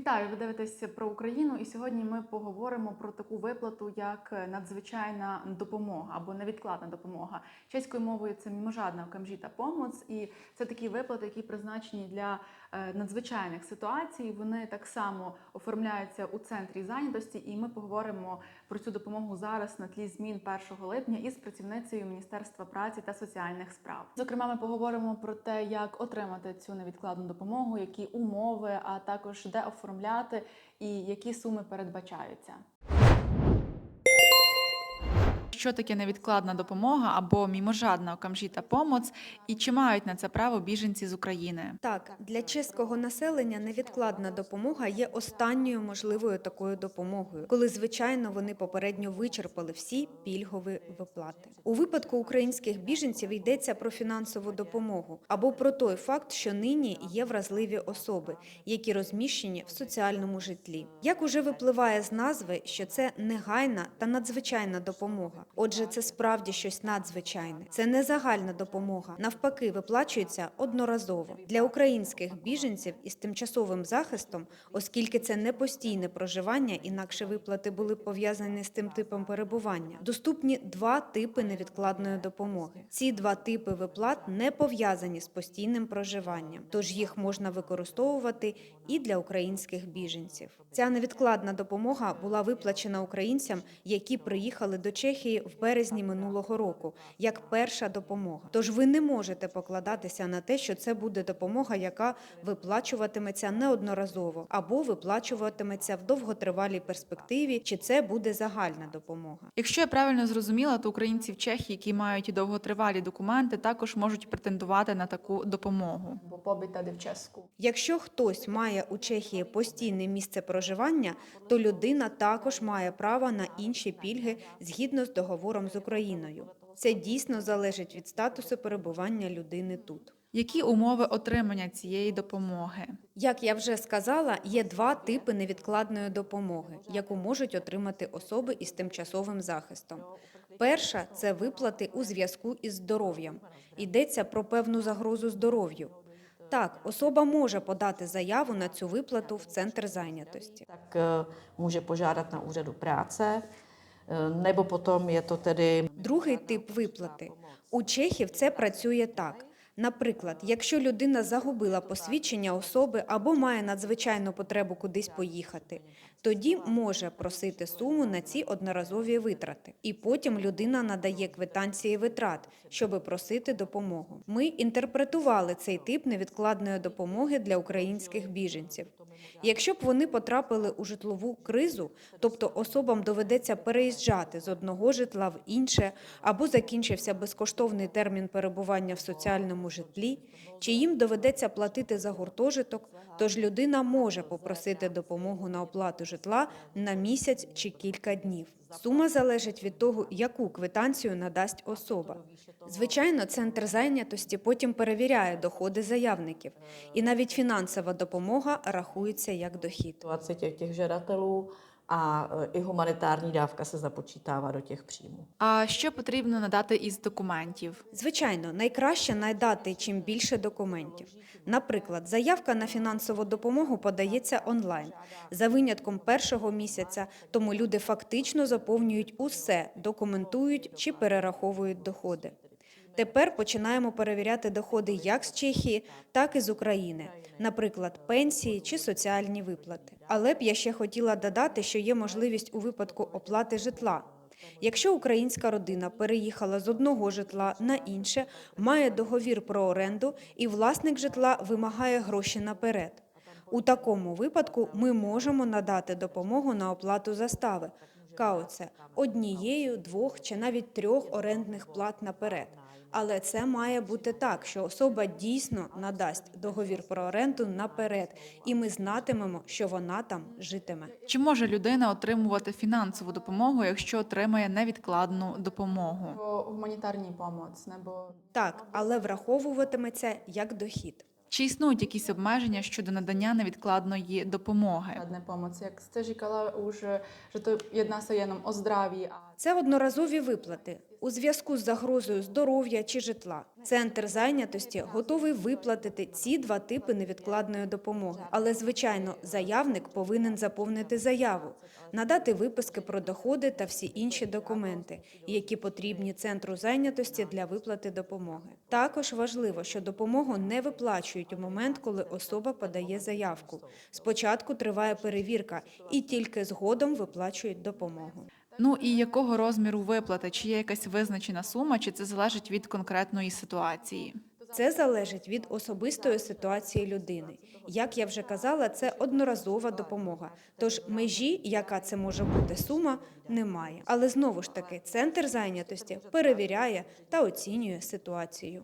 Вітаю! Ви дивитесь про Україну, і сьогодні ми поговоримо про таку виплату, як надзвичайна допомога або невідкладна допомога. Чеською мовою це міможадна камжіта помоц, і це такі виплати, які призначені для е, надзвичайних ситуацій. Вони так само оформляються у центрі зайнятості, і ми поговоримо про цю допомогу зараз на тлі змін 1 липня із працівницею Міністерства праці та соціальних справ. Зокрема, ми поговоримо про те, як отримати цю невідкладну допомогу, які умови, а також де оформляти і які суми передбачаються. Що таке невідкладна допомога або міможадна окамжіта помоц, і чи мають на це право біженці з України? Так, для чеського населення невідкладна допомога є останньою можливою такою допомогою, коли звичайно вони попередньо вичерпали всі пільгові виплати. У випадку українських біженців йдеться про фінансову допомогу або про той факт, що нині є вразливі особи, які розміщені в соціальному житлі. Як уже випливає з назви, що це негайна та надзвичайна допомога. Отже, це справді щось надзвичайне. Це не загальна допомога. Навпаки, виплачується одноразово для українських біженців із тимчасовим захистом, оскільки це не постійне проживання, інакше виплати були пов'язані з тим типом перебування. Доступні два типи невідкладної допомоги. Ці два типи виплат не пов'язані з постійним проживанням, тож їх можна використовувати і для українських біженців. Ця невідкладна допомога була виплачена українцям, які приїхали до Чехії в березні минулого року, як перша допомога. Тож ви не можете покладатися на те, що це буде допомога, яка виплачуватиметься неодноразово або виплачуватиметься в довготривалій перспективі, чи це буде загальна допомога. Якщо я правильно зрозуміла, то українці в Чехії, які мають довготривалі документи, також можуть претендувати на таку допомогу. Бо побіт в Ческу. Якщо хтось має у Чехії постійне місце проживання, то людина також має право на інші пільги згідно з договором з Україною. Це дійсно залежить від статусу перебування людини тут. Які умови отримання цієї допомоги? Як я вже сказала, є два типи невідкладної допомоги, яку можуть отримати особи із тимчасовим захистом. Перша це виплати у зв'язку із здоров'ям. Йдеться про певну загрозу здоров'ю. Так, особа може подати заяву на цю виплату в центр зайнятості. eh, může požádat na úřadu práce, eh, nebo potom je to tedy Другий тип виплати у чехів це працює так. Наприклад, якщо людина загубила посвідчення особи або має надзвичайну потребу кудись поїхати, тоді може просити суму на ці одноразові витрати. І потім людина надає квитанції витрат, щоби просити допомогу. Ми інтерпретували цей тип невідкладної допомоги для українських біженців. Якщо б вони потрапили у житлову кризу, тобто особам доведеться переїжджати з одного житла в інше, або закінчився безкоштовний термін перебування в соціальному житлі, чи їм доведеться платити за гуртожиток, тож людина може попросити допомогу на оплату житла на місяць чи кілька днів. Сума залежить від того, яку квитанцію надасть особа. Звичайно, центр зайнятості потім перевіряє доходи заявників, і навіть фінансова допомога рахується як дохід. situaci těch, těch žadatelů a eh, i humanitární dávka se započítává do těch příjmů. А що потрібно надати із документів? Звичайно, найкраще надати чим більше документів. Наприклад, заявка на фінансову допомогу подається онлайн за винятком першого місяця, тому люди фактично заповнюють усе, документують чи перераховують доходи. Тепер починаємо перевіряти доходи як з Чехії, так і з України, наприклад, пенсії чи соціальні виплати. Але б я ще хотіла додати, що є можливість у випадку оплати житла. Якщо українська родина переїхала з одного житла на інше, має договір про оренду і власник житла вимагає гроші наперед. У такому випадку ми можемо надати допомогу на оплату застави кауце однією, двох чи навіть трьох орендних плат наперед. Але це має бути так, що особа дійсно надасть договір про оренду наперед, і ми знатимемо, що вона там житиме. Чи може людина отримувати фінансову допомогу, якщо отримає невідкладну допомогу? Гуманітарній помоць, небо Так, але враховуватиметься як дохід. Чи існують якісь обмеження щодо надання невідкладної допомоги? Žádné pomoc. Jak jste říkala už, že to jedná Це одноразові виплати у зв'язку з загрозою здоров'я чи житла. Центр зайнятості готовий виплатити ці два типи невідкладної допомоги. Але, звичайно, заявник повинен заповнити заяву, надати виписки про доходи та всі інші документи, які потрібні центру зайнятості для виплати допомоги. Також важливо, що допомогу не виплачують у момент, коли особа подає заявку. Спочатку триває перевірка, і тільки згодом виплачують допомогу. Ну і якого розміру виплати? Чи є якась визначена сума, чи це залежить від конкретної ситуації? Це залежить від особистої ситуації людини. Як я вже казала, це одноразова допомога. Тож межі, яка це може бути сума, немає. Але знову ж таки, центр зайнятості перевіряє та оцінює ситуацію.